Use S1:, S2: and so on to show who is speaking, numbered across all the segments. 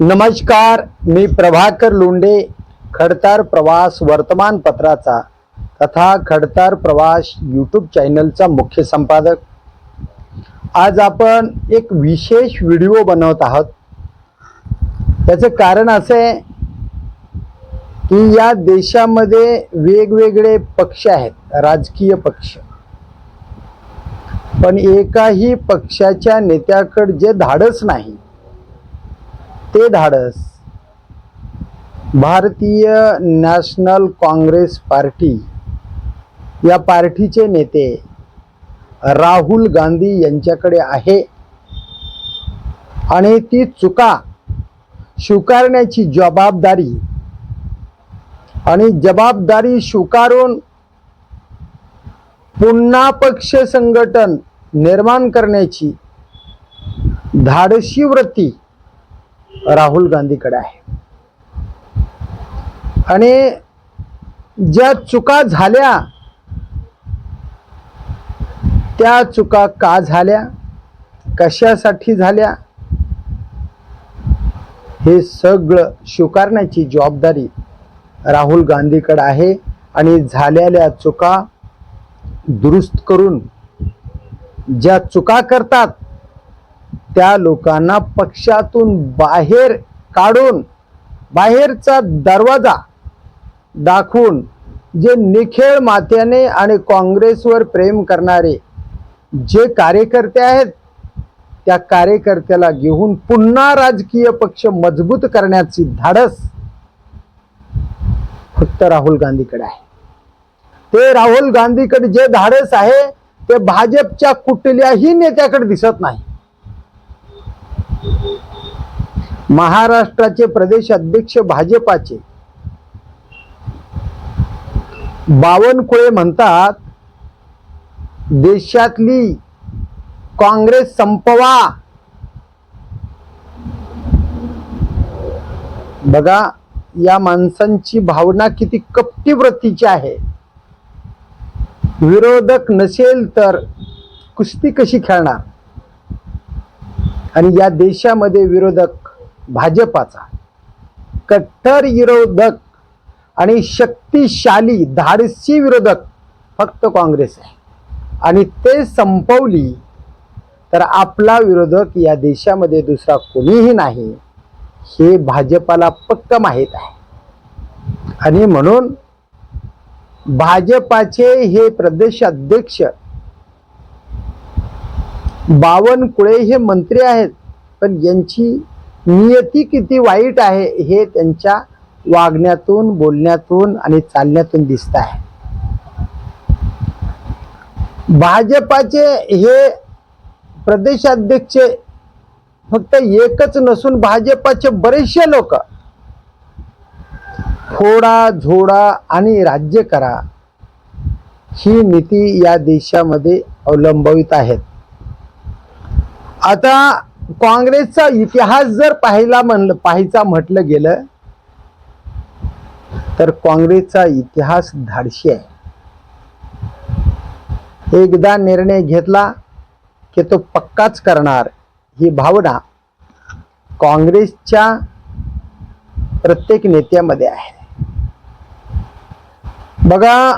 S1: नमस्कार मी प्रभाकर लोंढे खडतार प्रवास वर्तमानपत्राचा तथा खडतार प्रवास यूट्यूब चॅनलचा मुख्य संपादक. आज आपण एक विशेष व्हिडिओ बनवत आहोत. त्याचं कारण असं आहे की या देशामध्ये वेगवेगळे पक्ष आहेत राजकीय पक्ष. पण एकाही पक्षाच्या नेत्याकडे जे धाडस नाही ते धाडस. भारतीय नॅशनल काँग्रेस पार्टी या पार्टीचे नेते राहुल गांधी यांच्याकडे आहे. आणि ती चुका स्वीकारण्याची जबाबदारी आणि जबाबदारी स्वीकारून पुन्हा पक्ष संघटन निर्माण करण्याची धाडशी वृत्ती राहुल गांधीकडे आहे. आणि ज्या चुका झाल्या त्या चुका का झाल्या कशासाठी झाल्या हे सगळं स्वीकारण्याची जबाबदारी राहुल गांधीकडे आहे आणि झालेल्या चुका दुरुस्त करून ज्या चुका करतात त्या लोकांना पक्षातून बाहेर काढून बाहेरचा दरवाजा दाखवून जे निखेळ मात्याने आणि काँग्रेसवर प्रेम करणारे जे कार्यकर्ते आहेत त्या कार्यकर्त्याला घेऊन पुन्हा राजकीय पक्ष मजबूत करण्याची धाडस फक्त राहुल गांधीकडे आहे. ते राहुल गांधीकडे जे धाडस आहे ते भाजपच्या कुठल्याही नेत्याकडे दिसत नाही. महाराष्ट्राचे प्रदेश अध्यक्ष भाजपाचे. बावनकुळे म्हणतात देशातली काँग्रेस संपवा. बघा या माणसांची भावना किती कपटी आहे. विरोधक नसेल तर कुस्ती कशी खेळणार? आणि या देशामध्ये विरोधक भाजपाचा. कट्टर विरोधक आणि शक्तिशाली धाडसी विरोधक फक्त काँग्रेस आहे. आणि ते संपवली तर आपला विरोधक या देशामध्ये दुसरा कोणीही नाही हे भाजपाला पक्क माहीत आहे. आणि म्हणून भाजपाचे हे प्रदेशाध्यक्ष बावनकुळे हे मंत्री आहेत पण यांची नियती किती वाईट आहे हे त्यांच्या वागण्यातून बोलण्यातून आणि चालण्यातून दिसत आहे. भाजपाचे हे प्रदेशाध्यक्ष फक्त एकच नसून भाजपाचे बरेचसे लोक फोडा झोडा आणि राज्य करा ही नीती या देशामध्ये अवलंबित आहेत. आता काँग्रेसचा इतिहास जर पाहिला म्हणलं पाहायचा म्हटलं गेलं तर काँग्रेसचा इतिहास धाडशी आहे. एकदा निर्णय घेतला की तो पक्काच करणार ही भावना काँग्रेसच्या प्रत्येक नेत्यामध्ये आहे. बघा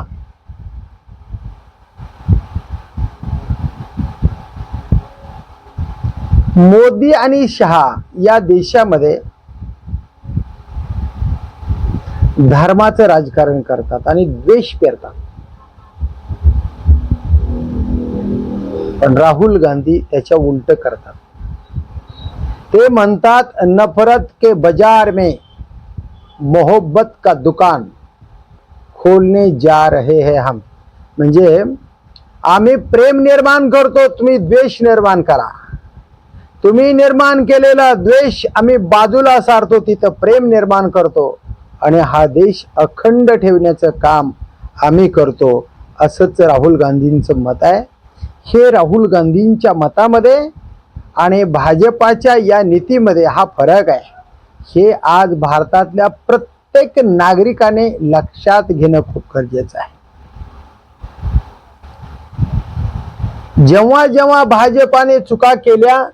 S1: मोदी आणि शहा या देशामध्ये धर्माचं राजकारण करतात आणि द्वेष पेरतात. पण राहुल गांधी त्याच्या उलट करतात. ते म्हणतात नफरत के बाजार में मोहब्बत का दुकान खोलने जा रहे हैं हम. म्हणजे आम्ही प्रेम निर्माण करतो तुम्ही द्वेष निर्माण करा. तुम्ही निर्माण केलेला द्वेष आम्ही बाजूला सारतो तिथं प्रेम निर्माण करतो. आणि हा देश अखंड ठेवण्याचं काम आम्ही करतो असंच राहुल गांधींचं मत आहे. हे राहुल गांधींच्या मतामध्ये आणि भाजपाच्या या नीतीमध्ये हा फरक आहे. हे आज भारतातल्या प्रत्येक नागरिकाने लक्षात घेणं खूप गरजेचं आहे. जेव्हा जेव्हा भाजपाने चुका केल्या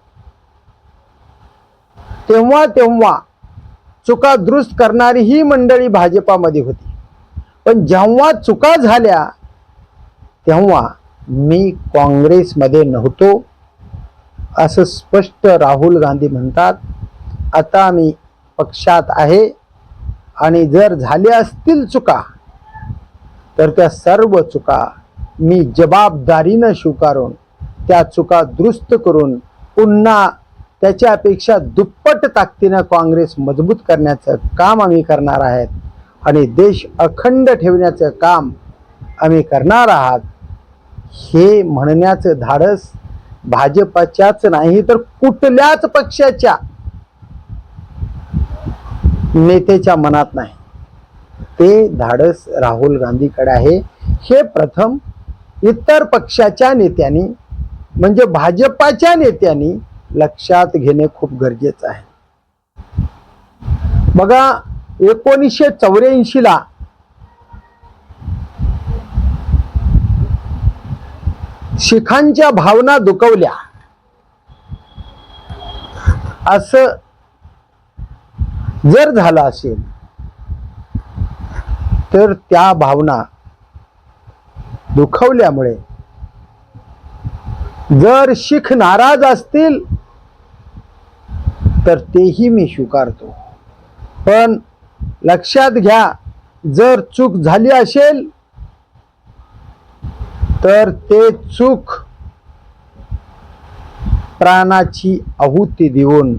S1: तेव्हा तेव्हा चुका दुरुस्त करणारी ही मंडळी भाजपामध्ये होती. पण जेव्हा चुका झाल्या तेव्हा मी काँग्रेसमध्ये नव्हतो असं स्पष्ट राहुल गांधी म्हणतात आता मी पक्षात आहे आणि जर झाल्या असतील चुका तर त्या सर्व चुका मी जबाबदारीनं स्वीकारून त्या चुका दुरुस्त करून पुन्हा त्याच्या अपेक्षा दुप्पट ताकदीनं काँग्रेस मजबूत करण्याचं काम आम्ही करणार आहेत आणि देश अखंड ठेवण्याचं काम आम्ही करणार आहात हे म्हणण्याचं धाडस भाजपाच्याच नाही तर कुठल्याच पक्षाच्या नेत्याच्या मनात नाही. ते धाडस राहुल गांधीकडे आहे. हे प्रथम इतर पक्षाच्या नेत्यांनी म्हणजे भाजपाच्या नेत्यांनी लक्षात घेणे खूप गरजेचं आहे. बघा एकोणीसशे चौऱ्याऐंशी ला शिखांच्या भावना दुखवल्या. असं जर झालं असेल तर त्या भावना दुखवल्यामुळे जर शीख नाराज असतील तर तेही मी स्वीकारतो. पण लक्षात घ्या जर चूक झाली असेल तर ते चूक प्राणाची आहुती देऊन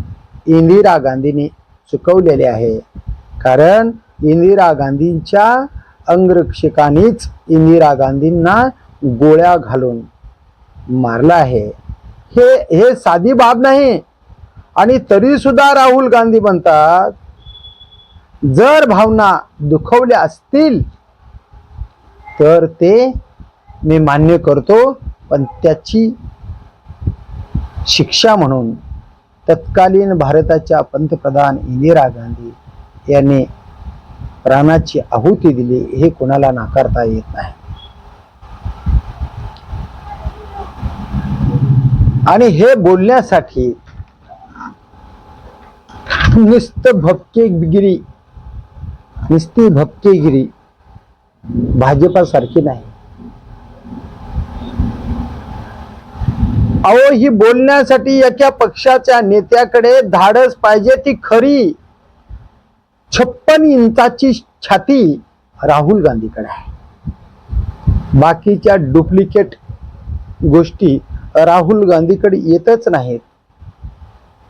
S1: इंदिरा गांधींनी चुकवलेले आहे. कारण इंदिरा गांधींच्या अंगरक्षकांनीच इंदिरा गांधींना गोळ्या घालून मारला आहे. हे हे साधी बाब नाही. आणि तरी सुद्धा राहुल गांधी म्हणतात जर भावना दुखवल्या असतील तर ते मी मान्य करतो पण त्याची शिक्षा म्हणून तत्कालीन भारताच्या पंतप्रधान इंदिरा गांधी यांनी प्राणाची आहुती दिली हे कोणाला नाकारता येत नाही. आणि हे बोलण्यासाठी नुसतं भपकेगिरी नुसती भपकेगिरी भाजपासारखी नाही. अहो ही बोलण्यासाठी एका पक्षाच्या नेत्याकडे धाडस पाहिजे ती खरी. छप्पन इंचाची छाती राहुल गांधीकडे आहे. बाकीच्या डुप्लिकेट गोष्टी राहुल गांधीकडे येतच नाहीत.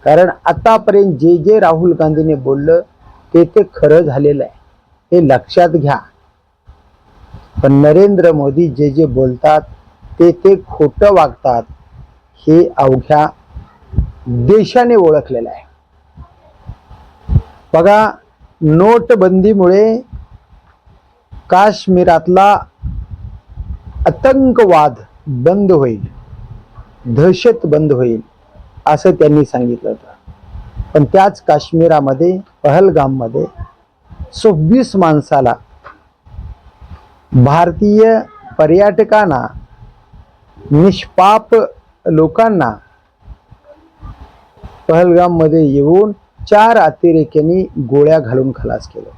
S1: कारण आतापर्यंत जे जे राहुल गांधीने बोललं ते ते खरं झालेलं आहे. हे लक्षात घ्या. पण नरेंद्र मोदी जे जे बोलतात ते ते खोटं वागतात हे अवघ्या देशाने ओळखलेलं आहे. बघा नोटबंदीमुळे काश्मीरातला आतंकवाद बंद होईल दहशत बंद होईल. असं त्यांनी सांगितलं होतं. पण त्याच काश्मीरामध्ये पहलगाममध्ये सव्वीस माणसाला भारतीय पर्यटकांना निष्पाप लोकांना पहलगाममध्ये येऊन चार अतिरेक्यांनी गोळ्या घालून खलास केलं.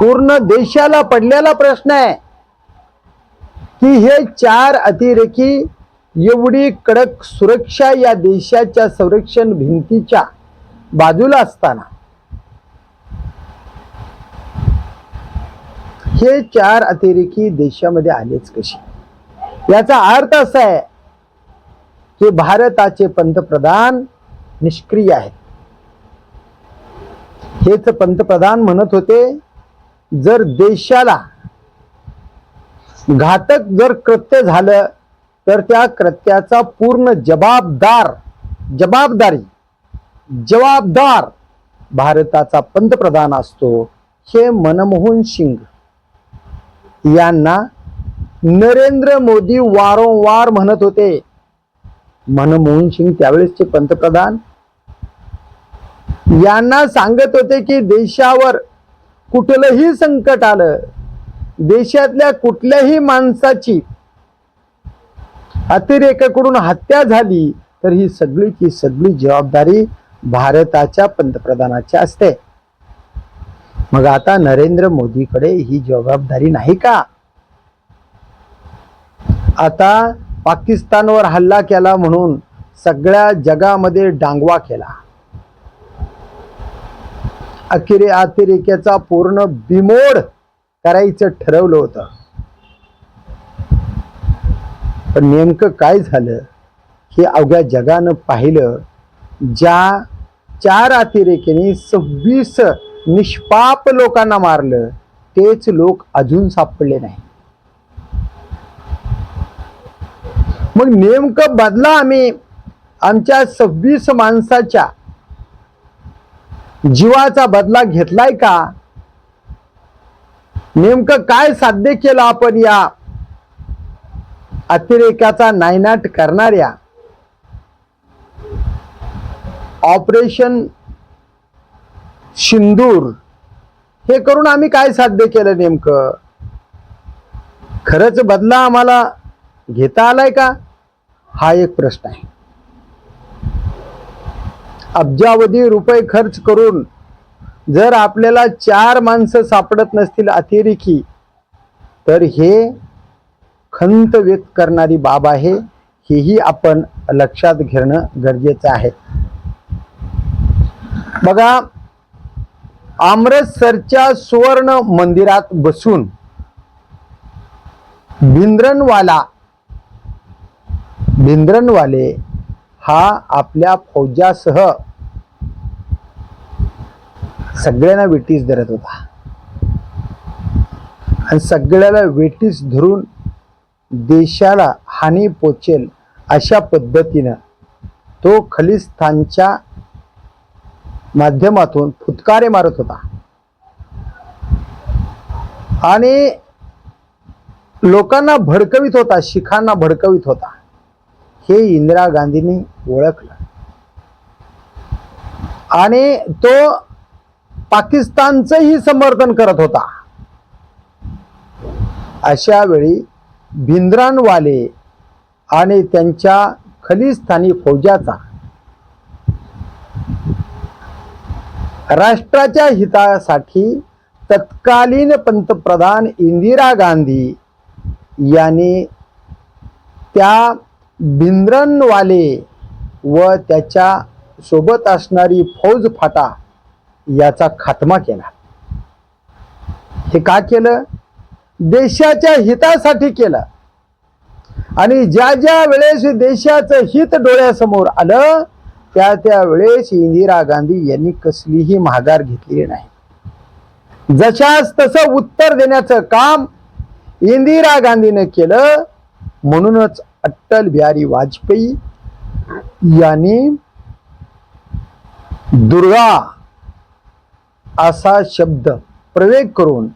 S1: पूर्ण देशाला पडलेला प्रश्न आहे की हे चार अतिरेकी एवढी कडक सुरक्षा या देशाच्या संरक्षण भिंतीच्या बाजूला असताना. हे चार अतिरेकी देशामध्ये आलेच कशी याचा अर्थ असा आहे की भारताचे पंतप्रधान निष्क्रिय आहेत. हेच पंतप्रधान म्हणत होते जर देशाला घातक जर कृत्य झालं तर त्या कृत्याचा पूर्ण जबाबदार जबाबदारी जबाबदार भारताचा पंतप्रधान असतो हे मनमोहन सिंग. यांना नरेंद्र मोदी वारंवार म्हणत होते. मनमोहन सिंग त्यावेळेसचे पंतप्रधान. यांना सांगत होते की देशावर कुठलंही संकट आलं देशातल्या कुठल्याही माणसाची अतिरेकाकडून हत्या झाली तर ही सगळीची सगळी जबाबदारी भारताच्या पंतप्रधानाची असते. मग आता नरेंद्र मोदीकडे ही जबाबदारी नाही का? आता पाकिस्तानवर हल्ला केला म्हणून सगळ्या जगामध्ये डांगवा केला. अखेरे अतिरेक्याचा पूर्ण बिमोड करायचं ठरवलं होतं. पण नेमकं काय झालं? हे अवघ्या जगानं पाहिलं ज्या चार अतिरेक्यांनी सव्वीस निष्पाप लोकांना मारलं तेच लोक अजून सापडले नाही मग नेमकं बदला आम्ही आमच्या सव्वीस माणसाच्या जीवाचा बदला घेतलाय का? नेमकं काय साध्य केलं आपण या अतिरेकाचा नायनाट करणाऱ्या ऑपरेशन सिंदूर हे करून आम्ही काय साध्य केलं नेमकं? खरंच बदला आम्हाला घेता आलाय का? हा एक प्रश्न आहे. अब्जावधी रुपये खर्च करून जर आपल्याला चार माणसं सापडत नसतील अतिरेकी तर हे खंत व्यक्त करणारी बाब आहे हेही आपण लक्षात घेणं गरजेचं आहे. बघा अमृतसरच्या सुवर्ण मंदिरात बसून भिंद्रनवाला भिंद्रनवाले हा आपल्या फौजासह सगळ्यांना वेटीस धरत होता. आणि सगळ्याला वेटीस धरून देशाला हानी पोचेल अशा पद्धतीनं तो खलिस्तानच्या माध्यमातून फुतकारे मारत होता. आणि लोकांना भडकवित होता शिखांना भडकवित होता. हे इंदिरा गांधींनी ओळखलं. आणि तो पाकिस्तानचंही समर्थन करत होता. अशा वेळी भिंद्रानवाले आणि त्यांच्या खलिस्तानी फौजाचा राष्ट्राच्या हितासाठी तत्कालीन पंतप्रधान इंदिरा गांधी यांनी त्या भिंद्रनवाले व त्याच्या सोबत असणारी फौज फाटा याचा खात्मा केला. हे का केलं? देशाच्या हितासाठी केलं. आणि ज्या ज्या वेळेस देशाचं हित डोळ्यासमोर आलं त्या त्या वेळेस इंदिरा गांधी यांनी कसलीही माघार घेतली नाही. जशास तसं उत्तर देण्याचं काम इंदिरा गांधीने केलं म्हणूनच अटल बिहारी वाजपेयी यांनी दुर्गा असा शब्द प्रवेग करून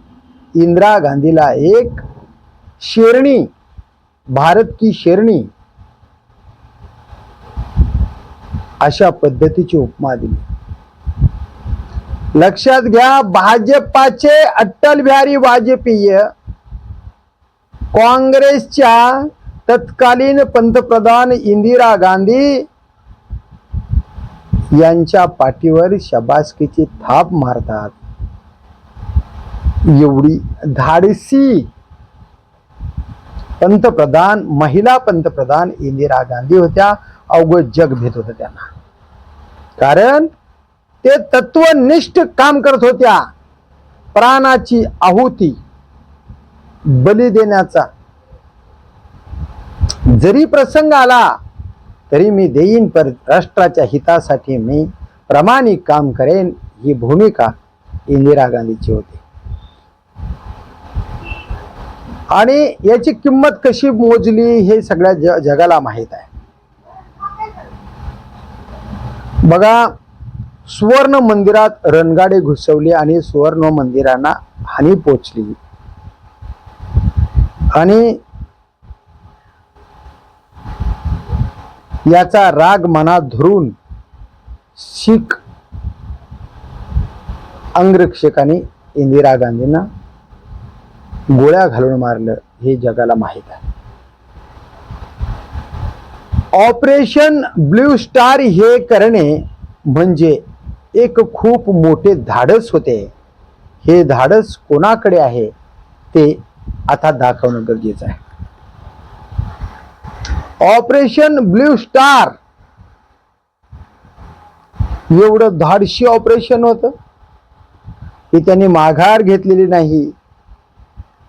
S1: इंदिरा गांधीला एक शेरणी भारत की शेरणी अशा पद्धतीची उपमा दिली. लक्षात घ्या भाजपाचे अटल बिहारी वाजपेयी काँग्रेसच्या तत्कालीन पंतप्रधान इंदिरा गांधी यांच्या पाठीवर शबासकीची थाप मारतात. एवढी धाडसी पंतप्रधान महिला पंतप्रधान इंदिरा गांधी होत्या अवघड जग भेट होतं त्यांना. कारण ते तत्वनिष्ठ काम करत होत्या. प्राणाची आहुती बली देण्याचा. जरी प्रसंग आला तरी मी देईन पर राष्ट्राच्या हितासाठी मी प्रामाणिक काम करेन ही भूमिका इंदिरा गांधीची होती. आणि याची किंमत कशी मोजली हे सगळ्या ज जगाला माहीत आहे. बघा सुवर्ण मंदिरात रणगाडे घुसवली आणि सुवर्ण मंदिरांना हानी पोचली. आणि याचा राग मनात धरून शीख अंगरक्षकांनी इंदिरा गांधींना गोळ्या घालून मारलं हे जगाला माहीत आहे. ऑपरेशन ब्ल्यू स्टार हे करणे म्हणजे एक खूप मोठे धाडस होते. हे धाडस कोणाकडे आहे ते आता दाखवणं गरजेचं आहे. Operation blue star. एवढं धाडशी ऑपरेशन होतं. की त्यांनी माघार घेतलेली नाही.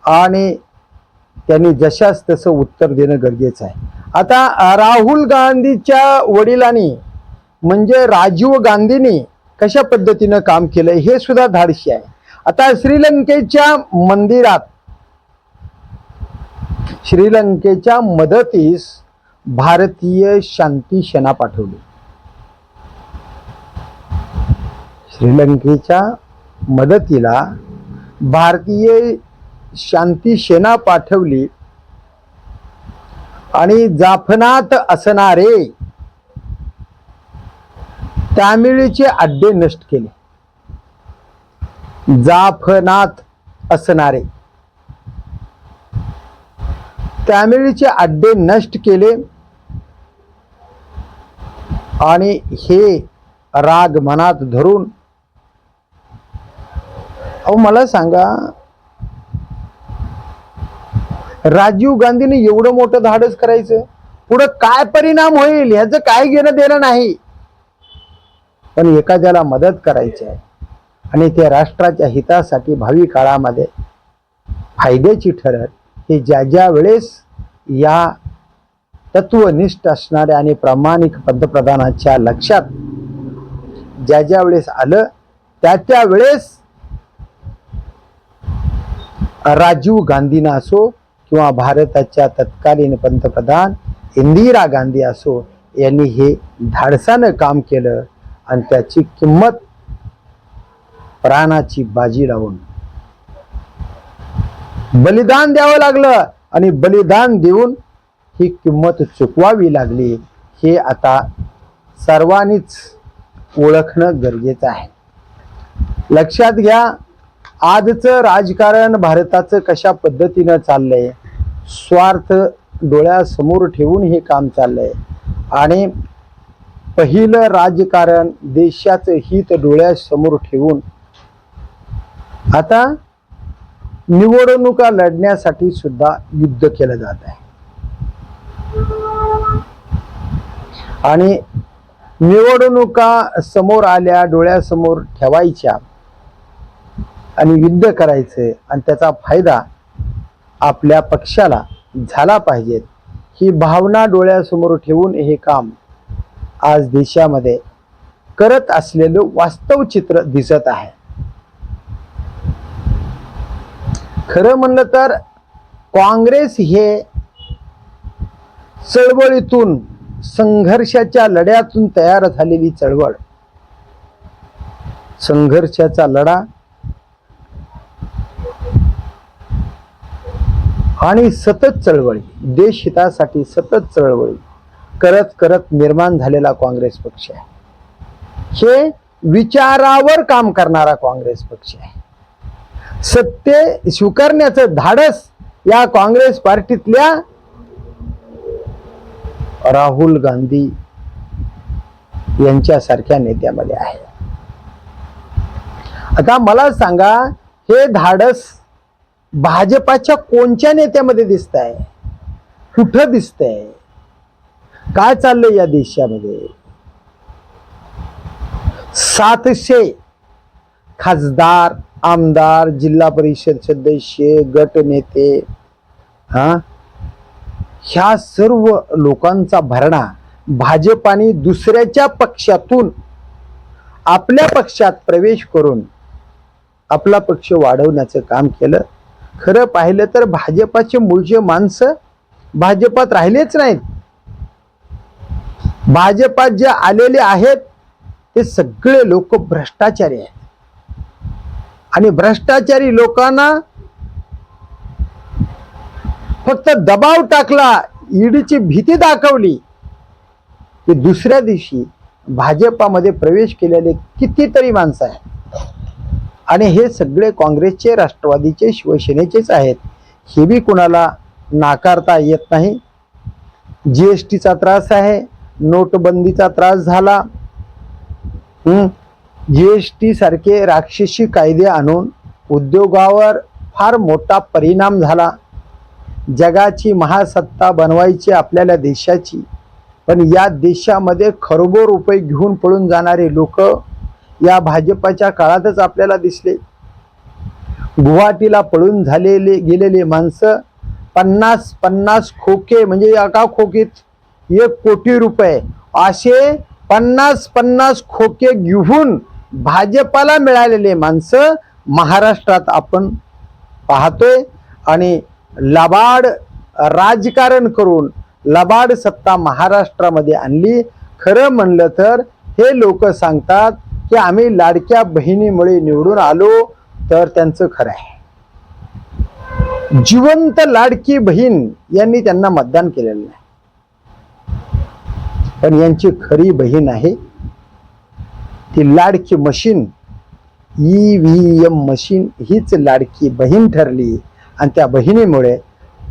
S1: आणि त्यांनी जशाच तसं उत्तर देणं गरजेचं आहे. आता राहुल गांधीच्या वडिलांनी म्हणजे राजीव गांधींनी कशा पद्धतीनं काम केलंय हे सुद्धा धाडशी आहे. आता श्रीलंकेच्या मंदिरात श्रीलंकेच्या मदतीस भारतीय शांती सेना पाठवली. श्रीलंकेच्या मदतीला भारतीय शांती सेना पाठवली. आणि जाफनात असणारे तामिळीचे अड्डे नष्ट केले. जाफनात असणारे तामिळीचे अड्डे नष्ट केले. आणि हे राग मनात धरून अहो मला सांगा राजीव गांधीने एवढं मोठं धाडस करायचं? पुढं काय परिणाम होईल? ह्याचं काय घेणं देणं नाही? पण एखाद्याला मदत करायची आहे आणि ते राष्ट्राच्या हितासाठी भावी काळामध्ये फायद्याची ठरत हे ज्या ज्या वेळेस या तत्वनिष्ठ असणाऱ्या आणि प्रामाणिक पंतप्रधानाच्या लक्षात ज्या ज्या वेळेस आलं त्या त्या वेळेस राजीव गांधींना असो किंवा भारताच्या तत्कालीन पंतप्रधान इंदिरा गांधी असो यांनी हे धाडसानं काम केलं आणि त्याची किंमत प्राणाची बाजी लावून बलिदान द्यावं लागलं आणि बलिदान देऊन ही किंमत चुकवावी लागली हे आता सर्वांनीच ओळखणं गरजेचं आहे. लक्षात घ्या आजचं राजकारण भारताचं कशा पद्धतीनं चाललंय? स्वार्थ डोळ्यासमोर ठेवून हे काम चाललंय. आणि पहिलं राजकारण देशाचं हित डोळ्यासमोर ठेवून. आता निवडणुका लढण्यासाठी सुद्धा युद्ध केलं जात आहे. आणि निवडणुका समोर आल्या डोळ्यासमोर ठेवायच्या. आणि युद्ध करायचं आणि त्याचा फायदा आपल्या पक्षाला झाला पाहिजेत ही भावना डोळ्यासमोर ठेवून हे काम आज देशामध्ये करत असलेलं वास्तव चित्र दिसत आहे. खरं म्हणलं तर काँग्रेस हे चळवळीतून संघर्षाच्या लढ्यातून तयार झालेली चळवळ. संघर्षाचा लढा आणि सतत चळवळी देश हितासाठी सतत चळवळी करत करत निर्माण झालेला काँग्रेस पक्ष आहे. हे विचारावर काम करणारा काँग्रेस पक्ष आहे. सत्य स्वीकारण्याचं धाडस या काँग्रेस पार्टीतल्या राहुल गांधी यांच्यासारख्या नेत्यामध्ये आहे. आता मला सांगा हे धाडस भाजपाच्या कोणत्या नेत्यामध्ये दिसत आहे कुठं दिसतंय? काय चाललंय या देशामध्ये? सातशे खासदार आमदार जिल्हा परिषद सदस्य गट नेते हा? ह्या सर्व लोकांचा भरणा भाजपाने दुसऱ्याच्या पक्षातून आपल्या पक्षात प्रवेश करून आपला पक्ष वाढवण्याचं काम केलं. खरं पाहिलं तर भाजपाचे मूळचे माणसं भाजपात राहिलेच नाहीत. भाजपात जे आलेले आहेत ते सगळे लोक भ्रष्टाचारी आहेत. आणि भ्रष्टाचारी लोकांना फक्त दबाव टाकला ईडीची भीती दाखवली की दुसऱ्या दिवशी भाजपामध्ये प्रवेश केलेले कितीतरी माणसं आहेत. आणि हे सगळे काँग्रेसचे राष्ट्रवादीचे शिवसेनेचेच आहेत. हे बी कुणाला नाकारता येत नाही. जी एस टीचा त्रास आहे. नोटबंदीचा त्रास झाला. जी एस टी सारखे राक्षसी कायदे आणून उद्योगावर फार मोठा परिणाम झाला. जगाची महासत्ता बनवायची आपल्याला देशाची. पण या देशामध्ये खरोबो रुपये घेऊन पळून जाणारे लोक या भाजपाच्या काळातच आपल्याला दिसले. गुवाहाटीला पळून झालेले गेलेले माणसं पन्नास पन्नास खोके म्हणजे एका खोकीत एक कोटी रुपये असे पन्नास पन्नास खोके घेऊन भाजपाला मिळालेले माणसं महाराष्ट्रात आपण पाहतोय. आणि लबाड राजकारण करून लबाड सत्ता महाराष्ट्रामध्ये आणली. खरं म्हणलं तर हे लोक सांगतात की आम्ही लाडक्या बहिणीमुळे निवडून आलो तर त्यांचं खरं आहे. जिवंत लाडकी बहीण यांनी त्यांना मतदान केलेलं नाही. पण यांची खरी बहीण आहे ती लाडकी machine E V M machine हीच लाडकी बहीण ठरली. आणि त्या बहिणीमुळे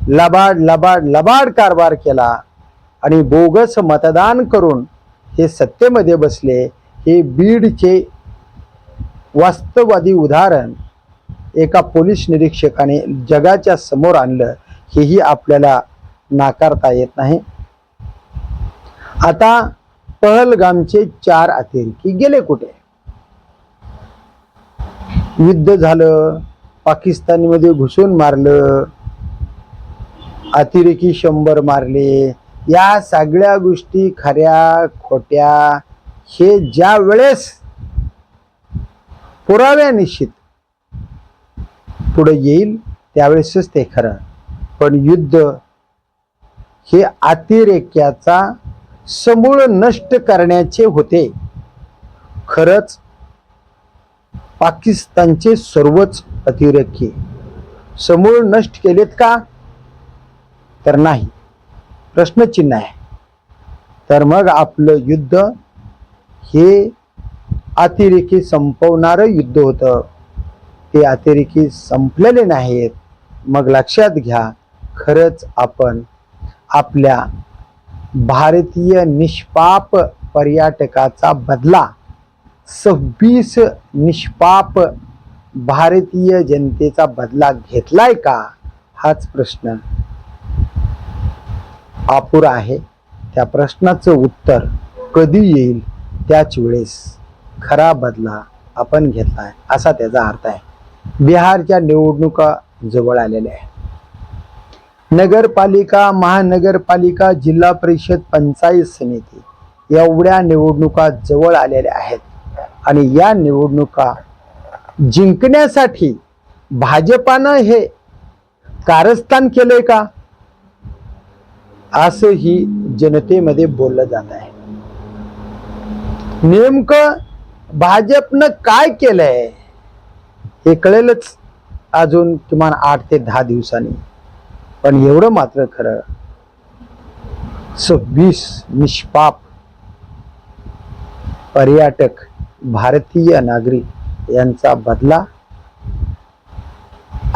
S1: लबाड लबाड लबाड कारभार केला आणि बोगस मतदान करून हे सत्तेमध्ये बसले. हे बीडचे वास्तववादी उदाहरण एका पोलीस निरीक्षकाने जगाच्या समोर आणलं हेही आपल्याला नाकारता येत नाही. आता पहलगामचे चार अतिरेकी गेले कुठे? युद्ध झालं पाकिस्तानमध्ये घुसून मारलं अतिरेकी शंभर मारले. या सगळ्या गोष्टी खऱ्या खोट्या हे ज्या वेळेस पुराव्या निश्चित पुढे येईल त्यावेळेसच ते खरं. पण युद्ध हे अतिरेक्याचा समूळ नष्ट करण्याचे होते. खरंच पाकिस्तानचे सर्वच अतिरेकी समूळ नष्ट केलेत का? तर नाही. प्रश्नचिन्ह आहे. तर मग आपलं युद्ध हे अतिरेकी संपवणारं युद्ध होतं. ते अतिरेकी संपलेले नाहीत. मग लक्षात घ्या खरंच आपण आपल्या भारतीय निष्पाप पर्यटकाचा बदला सव्वीस निष्पाप भारतीय जनतेचा बदला घेतलाय का? हाच प्रश्न अपुरा आहे. त्या प्रश्नाचं उत्तर कधी येईल? त्याच वेळेस खरा बदला आपण घेतला आहे असा त्याचा अर्थ आहे. बिहारच्या निवडणुका जवळ आलेल्या आहे नगरपालिका महानगरपालिका जिल्हा परिषद पंचायत समिती एवढ्या निवडणुका जवळ आलेल्या आहेत. आणि या निवडणुका जिंकण्यासाठी भाजपानं हे कारस्थान केलंय का? असंही जनतेमध्ये बोललं जात आहे. नेमकं भाजपनं काय केलंय हे कळेलच अजून किमान आठ ते दहा दिवसांनी. पण एवढं मात्र खरं सव्वीस निष्पाप पर्यटक भारतीय नागरिक यांचा बदला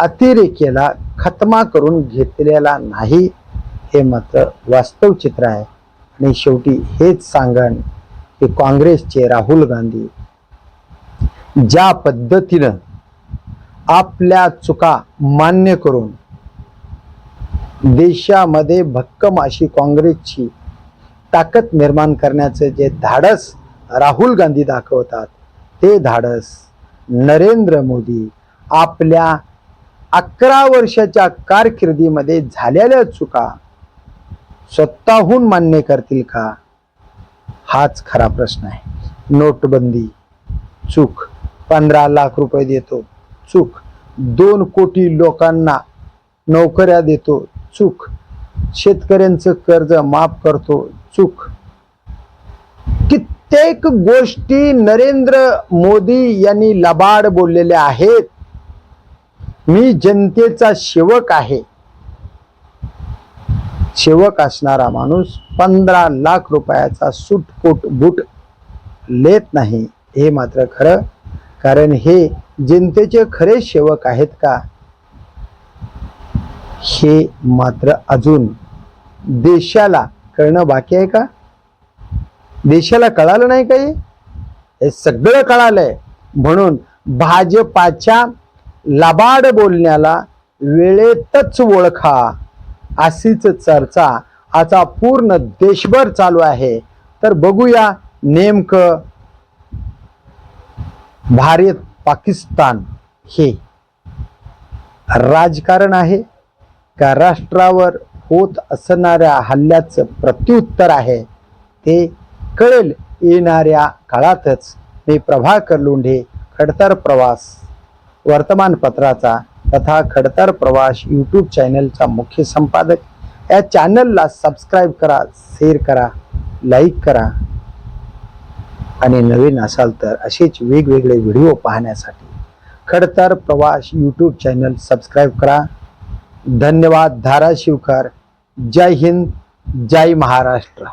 S1: अतिरेकेला खतमा करून घेतलेला नाही हे मात्र वास्तव चित्र आहे. आणि शेवटी हेच सांगण की काँग्रेसचे राहुल गांधी ज्या पद्धतीनं आपल्या चुका मान्य करून देशामध्ये भक्कम अशी काँग्रेसची ताकद निर्माण करण्याचं जे धाडस राहुल गांधी दाखवतात ते धाडस नरेंद्र मोदी आपल्या अकरा वर्षाच्या कारकिर्दीमध्ये झालेल्या चुका स्वतःहून मान्य करतील का? हाच खरा प्रश्न आहे. नोटबंदी चूक. पंधरा लाख रुपये देतो चूक. दोन कोटी लोकांना नोकऱ्या देतो चूक. शेतकऱ्यांचं कर्ज माफ करतो चूक. कित्येक गोष्टी नरेंद्र मोदी यांनी लबाड बोललेल्या आहेत. मी जनतेचा सेवक आहे. सेवक असणारा माणूस पंधरा लाख रुपयाचा सुटफूट बूट लेत नाही. हे मात्र खरं. कारण हे जनतेचे खरे सेवक आहेत का? हे मात्र अजून देशाला कळणं बाकी आहे का? देशाला कळालं नाही का हे हे सगळं कळालंय. म्हणून भाजपाच्या लबाड बोलण्याला वेळेतच ओळखा. अशीच चर्चा आता पूर्ण देशभर चालू आहे. तर बघूया नेमकं भारत पाकिस्तान हे राजकारण आहे का राष्ट्रावर होत असणाऱ्या हल्ल्याचं प्रत्युत्तर आहे ते कळेल येणाऱ्या काळातच. मी प्रभाकर लोंढे खडतर प्रवास वर्तमानपत्राचा तथा खडतर प्रवास यूट्यूब चॅनलचा मुख्य संपादक. या चॅनलला सबस्क्राईब करा शेअर करा लाईक करा. आणि नवीन असाल तर असेच वेगवेगळे व्हिडिओ पाहण्यासाठी खडतर प्रवास यूट्यूब चॅनल सबस्क्राईब करा. धन्यवाद धाराशिवकर. जय हिंद जय महाराष्ट्र.